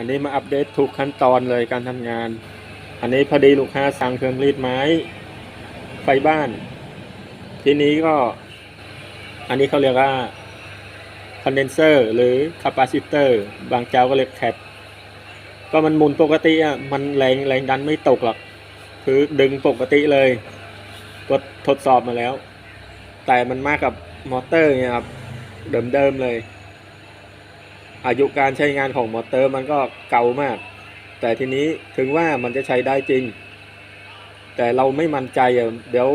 อันนี้มาอัปเดตทุกขั้นตอนเลยการทำงาน อันนี้พอดีลูกค้าสั่งเครื่องรีดไม้ ไฟบ้าน ทีนี้ก็ อันนี้เขาเรียกว่าคอนเดนเซอร์หรือคาปาซิเตอร์บางเจ้าก็เรียกแคปก็มันหมุนปกติอะมันแรงแรงดันไม่ตกหรอกคือดึงปกติเลยก็ทดสอบมาแล้ว แต่มันมากับมอเตอร์เนี่ยครับเดิมๆเลย อายุการใช้งานของมอเตอร์มันก็เก่ามาก แต่ทีนี้ถึงว่ามันจะใช้ได้จริง แต่เราไม่มั่นใจอะเดี๋ยว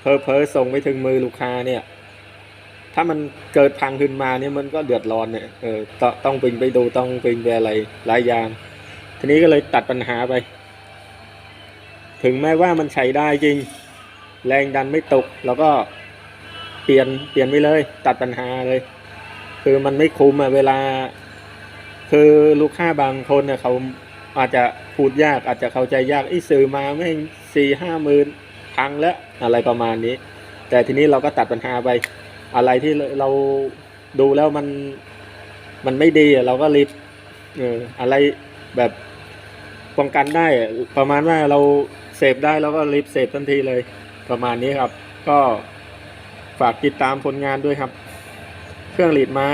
เพอเพอส่งไปถึงมือลูกค้าเนี่ย ถ้ามันเกิดพังขึ้นมาเนี่ยมันก็เดือดร้อนเนี่ยเออตต้องปิงไปดูต้องปิงไปอะไรหลายอย่าง ทีนี้ก็เลยตัดปัญหาไป ถึงแม้ว่ามันใช้ได้จริง แรงดันไม่ตก แล้วก็เปลี่ยนเปลี่ยนไปเลย ตัดปัญหาเลย คือมันไม่คุ้มอะเวลา คือลูกค้าบางคนเนี่ยเขาอาจจะพูดยากอาจจะเข้าใจยากไอ้ซื้อมาไม่งสี่ห้าหมื่นพังแล้วอะไรประมาณนี้ แต่ทีนี้เราก็ตัดปัญหาไป อะไรที่เราดูแล้วมันมันไม่ดีอะเราก็รีบเอออะไรแบบป้องกันได้อะประมาณว่าเราเสพได้เราก็รีบเสพทันทีเลย ประมาณนี้ครับ ก็ฝากติดตามผลงานด้วยครับ เครื่องหลีดไม้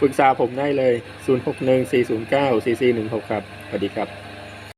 ปรึกษาผมได้เลย 0614094416 ครับ สวัสดีครับ